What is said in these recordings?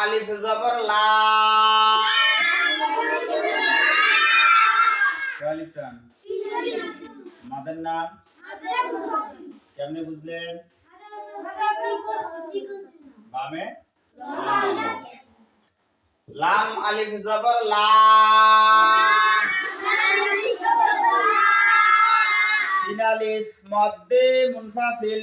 আলিফ জবর লা আলিফ টান। মাদের নাম? কেমনে বুঝলেন? বামে? লাম আলিফ জবর লা তিন আলিফ মধ্যে মুনফাসিল।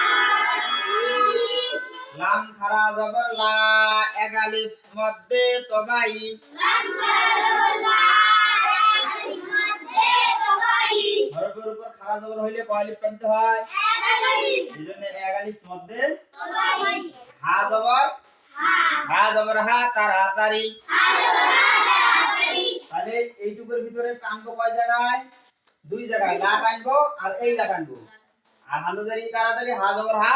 লাম খারা জবর লা এক আলিফ মধ্যে তবাই। হরফের উপর খারা জবর হইলে কয় আলিফ টানতে হয়? এই জন্য এক আলিফ মধ্যে হা জবর। হা। জবর হা তাড়াতাড়ি তাহলে এইটুকুর ভিতরে টানবো কয় জায়গায়? দুই জায়গায় লা টানবো আর এই লা টানবো। আর হামজাদারি তাড়াতাড়ি হা জবর হা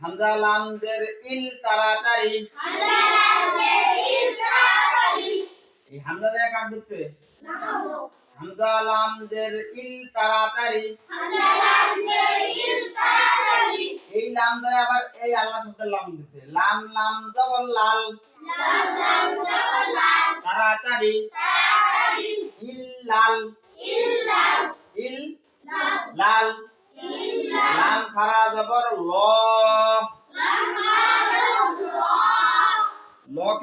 হামজা লাম জের ইল তাড়াতাড়ি। এই হামজা জায়গা কাক দিচ্ছে? হামজা লাম জের ইল তাড়াতাড়ি। এই লাম যায় আবার এই আল্লাহ শব্দের লাম দিছে। লাম লাম জবর লাল। তাড়াতাড়ি। ইল লাল। ইল লাল। লাম খারা জবর ল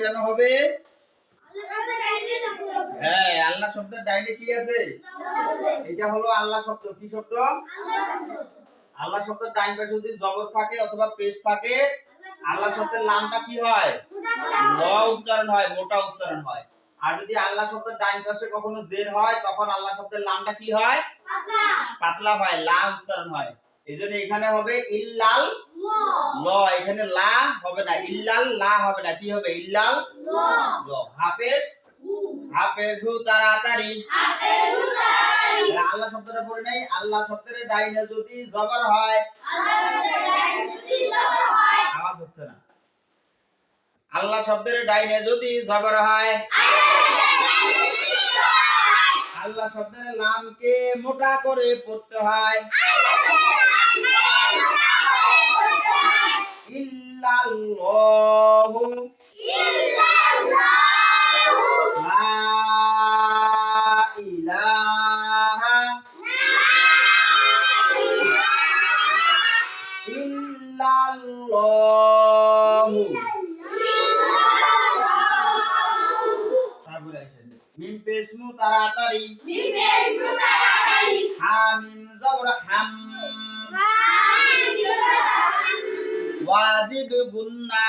কেন হবে? হ্যাঁ আল্লাহ শব্দের ডাইনে কি আছে? এটা হলো আল্লাহ শব্দ। কি শব্দ? আল্লাহ শব্দের ডাইন পাশে যদি জবর থাকে অথবা পেশ থাকে আল্লাহ শব্দের লামটা কি হয়? ল উচ্চারণ হয় মোটা উচ্চারণ হয়। আর যদি আল্লাহ শব্দের ডাইন পাশে কখনো জের হয় তখন আল্লাহ শব্দের লামটা কি হয়? পাতলা। হয় লা উচ্চারণ হয়। এই জন্য এখানে হবে ইল্লাল ল। এখানে লা হবে না ইল্লাল লা হবে না কি হবে? ইল্লাল? ল। হাফেজ? তাড়াতাড়ি। তাহলে আল্লাহ শব্দটা পড়ে নাই। আল্লাহ শব্দের ডাইনে যদি জবর হয় আওয়াজ হচ্ছে না। আল্লাহ শব্দের ডাইনে যদি জবর হয়। আল্লাহ শব্দের লামকে মোটা করে পড়তে হয়। ইল্লাল্লাহু। লা ইলাহা ইল্লাল্লাহু। তারপরে আইসেন মিম পেশ মু তাড়াতাড়ি। হা মিম জবর হাম। ওয়াজিব গুন্না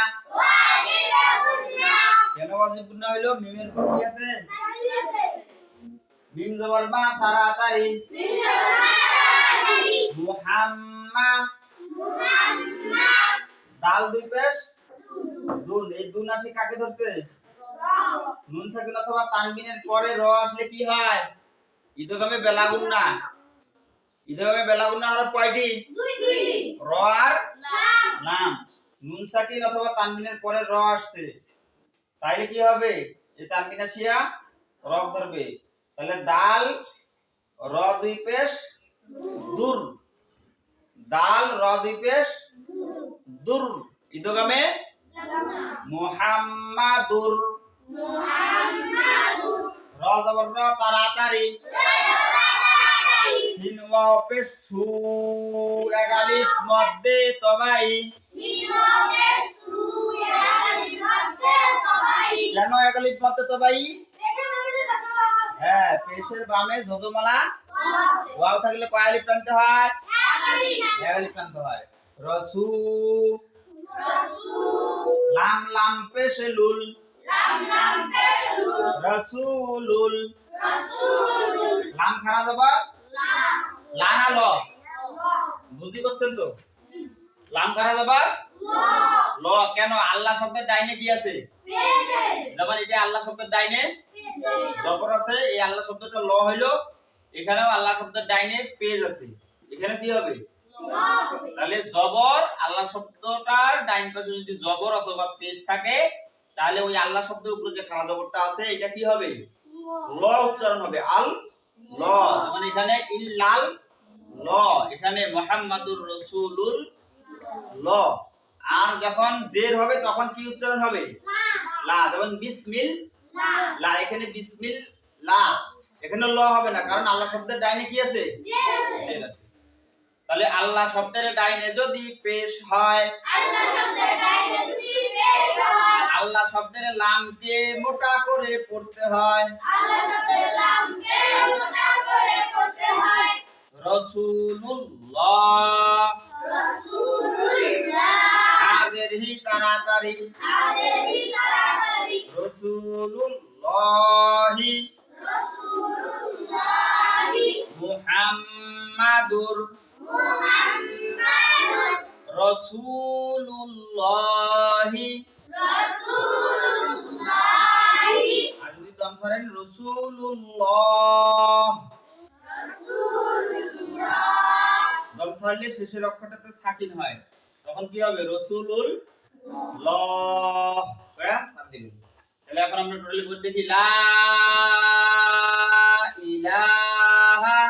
কেন ওয়াজিব গুন্না হইল? মিমের পর কি আছে? মিম জবর মা তাড়াতাড়ি। মুহাম্মা। দাল দুই পেশ। দুন এই দুন আসি কাকে ধরছে? নুন সাকিন অথবা তানবিনের পরে র আসলে কি হয়? ইদগামে বেলাগুন না ইদগামে বেলাগুন হলো কয়টি? র আর নাম। নুন সাকিন অথবা তানবিনের পরে র আসছে। তাইলে কি হবে? এই তানবিন আসিয়া রক ধরবে। তাহলে দাল র দুই পেশ দূর। দাল র দুই পেশ দূর। ইদগামে মুহাম্মাদুর। র জবর র তাড়াতাড়ি। সিন ওয়াও পেশ সু এগালিফ মধ্যে তবাই। কেন একালিপ মতে তো ভাই হ্যাঁ পেশের বামে যোজমালা ওয়াও থাকলে কয় আলিফ টানতে হয়। এক আলিফ টানতে হয়। রসু লাম লাম পেশে লুল। রসুলুল লাম খানা যাবার লানা ল তো? লাম খানা যাবার ল। কেন? আল্লাহ শব্দের ডাইনে কি আছে? আল্লাহ শব্দের ডাইনে? জবর আছে। এই আল্লাহ শব্দটা ল হইল। এখানেও আল্লাহ শব্দের ডাইনে পেজ আছে। এখানে কি হবে? তাহলে জবর আল্লাহ শব্দটার ডাইন পাশে যদি জবর অথবা পেজ থাকে, তাহলে ওই আল্লাহ শব্দের উপরে যে খাড়া জবরটা আছে, এটা কি হবে? ল উচ্চারণ হবে। আল ল। যেমন এখানে ইল্লাল ল। এখানে মুহাম্মাদুর রাসূলুল ল। আর যখন জের হবে তখন কি উচ্চারণ হবে? লা। যেমন বিসমিল লা। এখানে বিসমিল লা। এখানে ল হবে না কারণ আল্লাহ শব্দের ডাইনে কি আছে? জের আছে। তাহলে আল্লাহ শব্দের ডাইনে যদি পেশ হয় আল্লাহ শব্দের লামকে মোটা করে পড়তে হয়। রসুল্লাহ হাজের হি তাড়াতাড়ি। রসুল্লাহি মুহাম্মাদুর রসুল্লাহি আর যদি দম ধরেন রসুল্লাহ দম ছাড়লে শেষের অক্ষরটাতে সাকিন হয়। তখন কি হবে? রসুলুল ল হ্যাঁ তাহলে এখন আমরা টোটালি বলতে দেখি। লা ইলাহা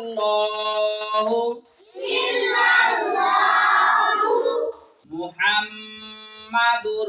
ইল্লাল্লাহু মুহাম্মাদুর